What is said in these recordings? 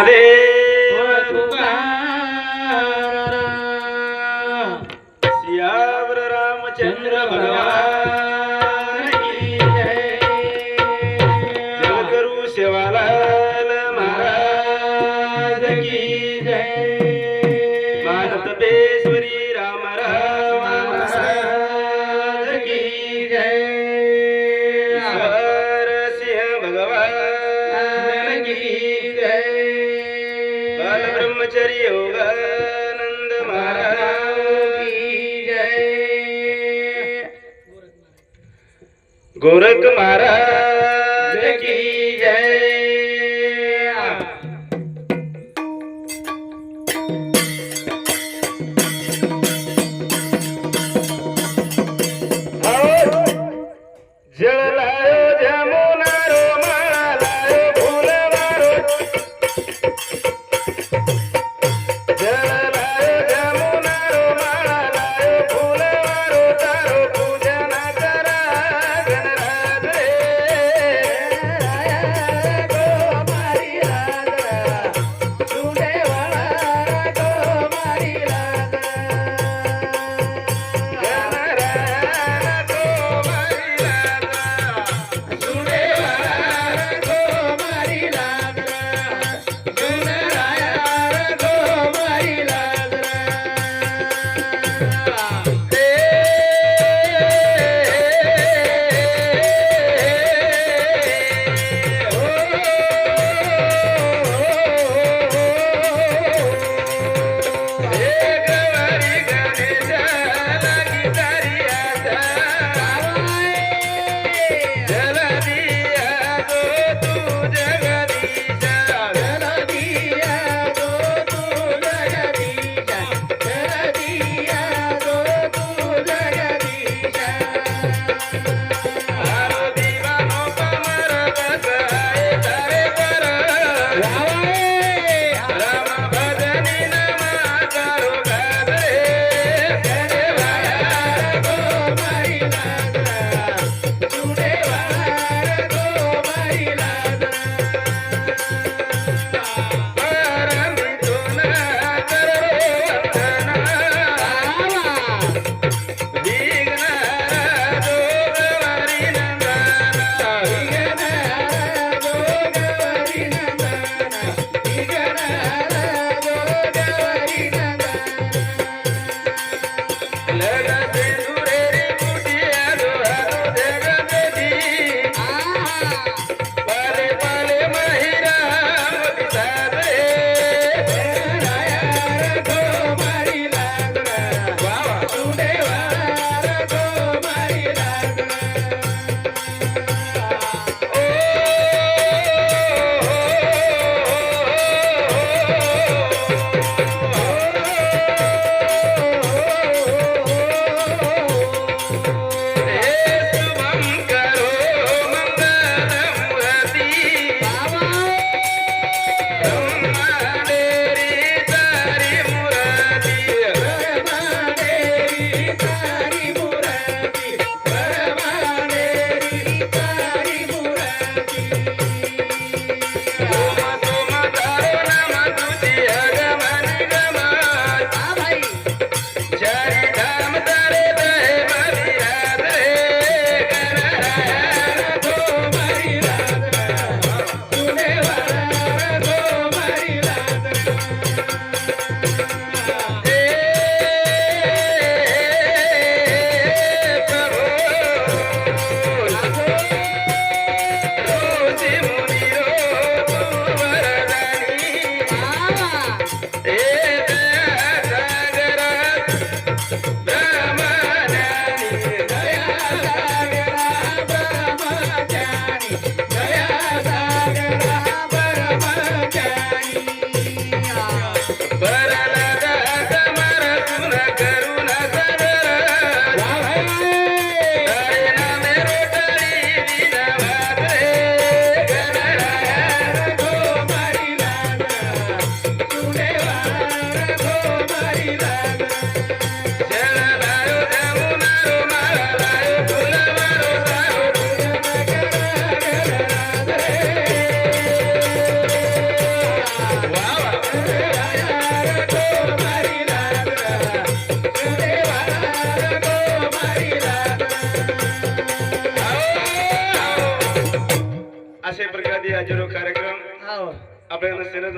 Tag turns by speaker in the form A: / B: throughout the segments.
A: রে। गोरख महाराज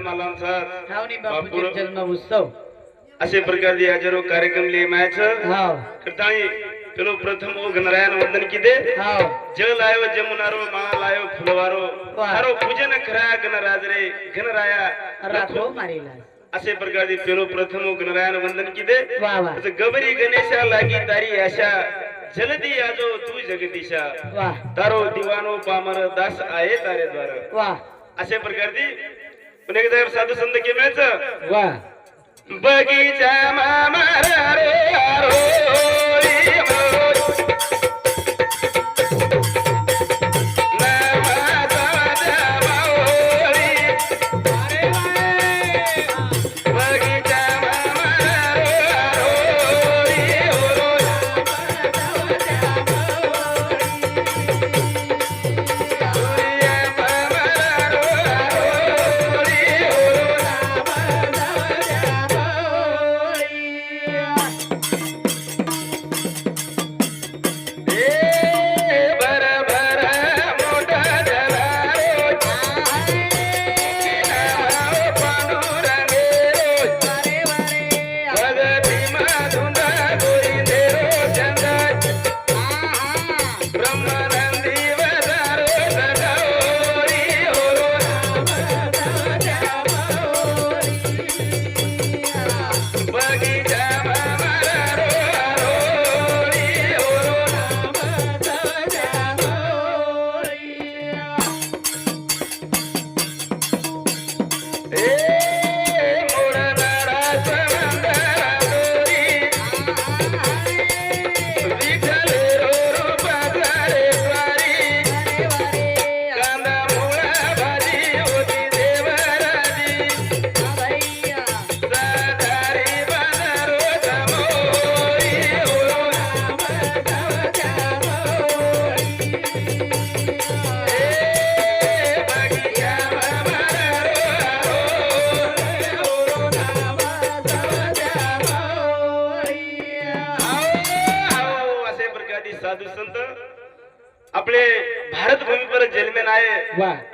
A: मालाम असे प्रकार जे हजारो कार्यक्रम लिए प्रथम ओघ नारायण
B: वंदन
A: की जल आयो जमुनारो माल आयो
B: फुलवारो.
A: हरो पूजन कराया गणराज रे गणराया.
B: राखो
A: असे प्रकारचे पेलो प्रथम ओघ
B: नारायण वंदन
A: की गबरी गणेशा लागी तारी आशा. जलदी आजो तू जगदीशा. तारो दिवानो पामर दास आहे तारे द्वार. असे प्रकारची पुन्हा एकदा साधू संत केमेच
B: वा.
A: बगीचा मामारा रे आरो.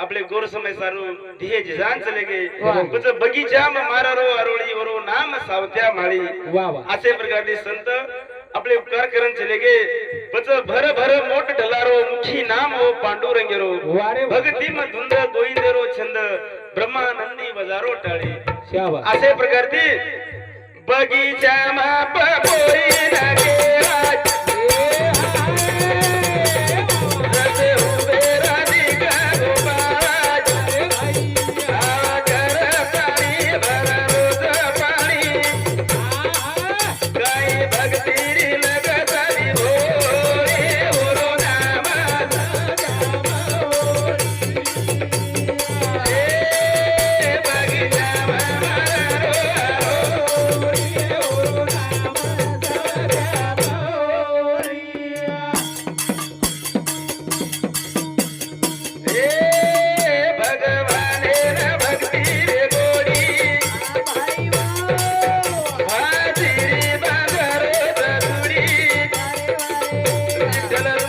A: आपले गोर समय सारू धिये जिजान चले गे
B: वा.
A: पच बगीचा म मारारो अरोळी वरो नाम सावत्या माळी.
B: वा वा.
A: असे प्रकारचे संत आपले उपकार करून चले गे. पच भर भर मोठ ढलारो मुखी नाम हो पांडुरंगेरो.
B: वा रे वा.
A: भक्ती म धुंद Tell us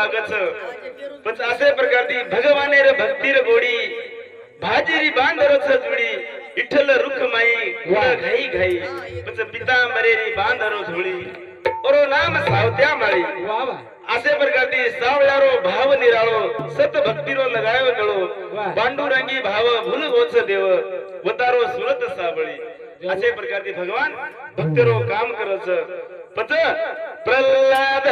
A: लागच. पण असे प्रकारची भगवाने रे भक्ती रे गोडी भाजीरी बांधरच जुडी इठल रुख माई
C: वा.
A: घाई. घाई पच मरेरी बांधरो धुळी ओरो नाम सावत्या माळी. असे प्रकारची सावळारो भाव निराळो सत भक्तीरो लगाव गळो. पांडुरंगी भाव भूल गोच देव वतारो सुरत साबळी असे प्रकारची भगवान भक्तरो काम करच. पच प्रल्हाद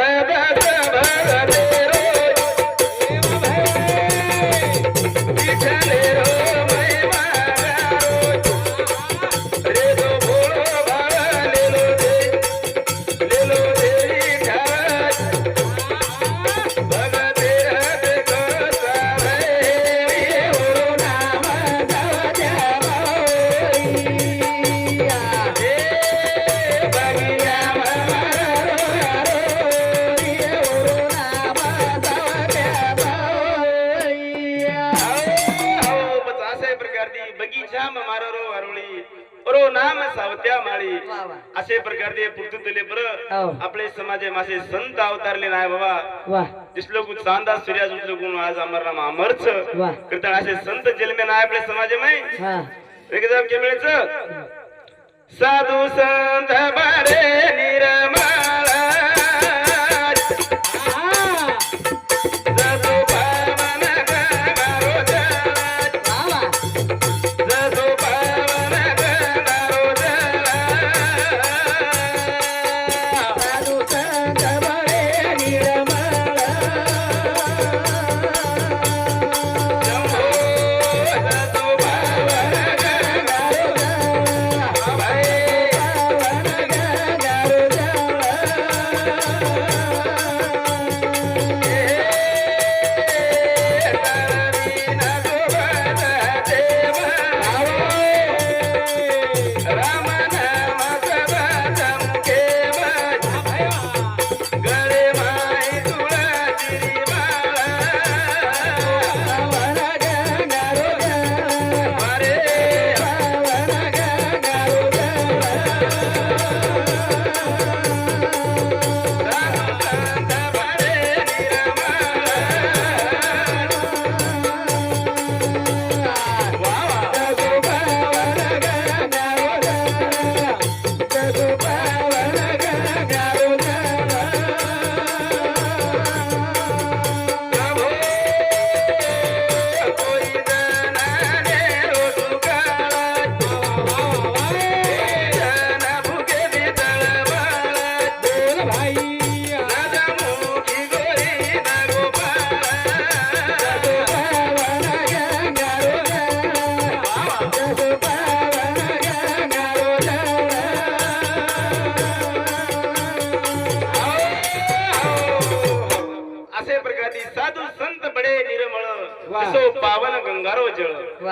A: समाजे मासे संत अवतारले नाही बाबा. दिसलो कुछ चांदा सूर्याज उठलो गुण आज अमर नाम अमरच. कीर्तन असे संत जन्मे नाही आपले समाज मै
B: हा
A: एकदम केमेळच साधू संत बारे निर्मळ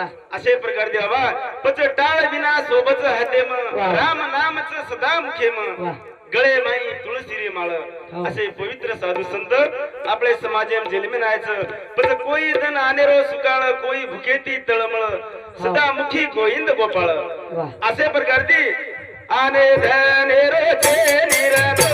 A: असे प्रकारचे बाबा पच टाळ विना सोबत हाते. राम नामच सदा मुखे म
B: वा.
A: गळे माई तुळशी रे माळ.
B: हो.
A: असे पवित्र साधू संत आपले समाजे नायचं. पच कोई धन आनेरो सुकाळ कोई भुकेती तळमळ. सदा मुखी गोविंद गोपाळ. असे प्रकारची आने धनेरो छे निरदोडो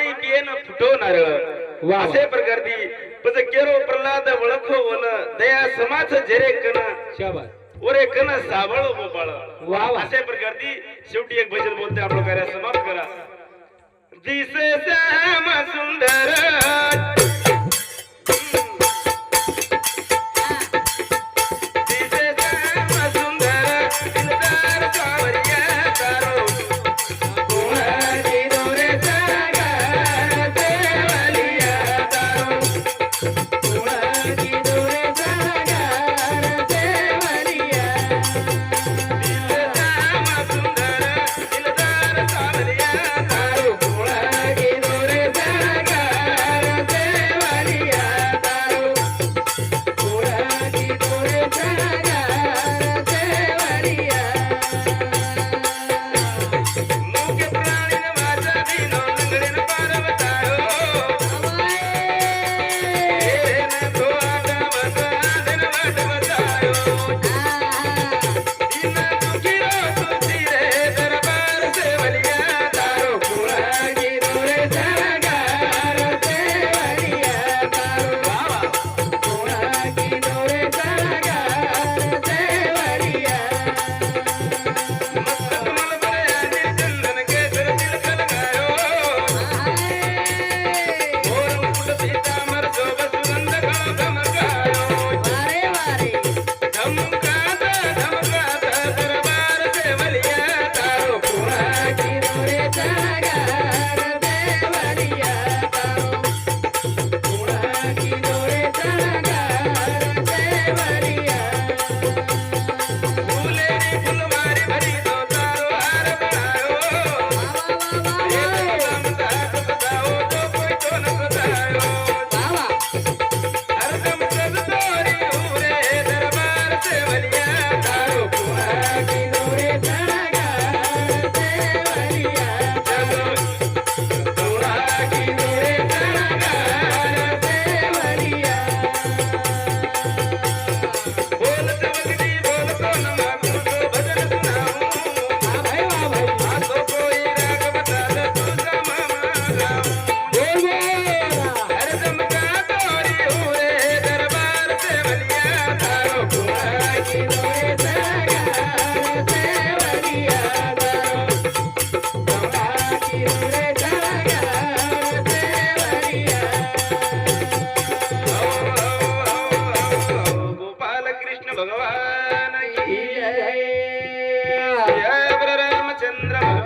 B: पाणी पियेन फुटवणार.
A: असे प्रकारची पच केरो प्रल्हाद वळखो वन दया समाज झेरे कना
C: शाबास.
A: ओरे कना साबळ गोपाळ
C: वा
A: असे प्रकारची शेवटी एक भजन बोलते आपण कार्य समाप्त करा. दिसे श्याम सुंदर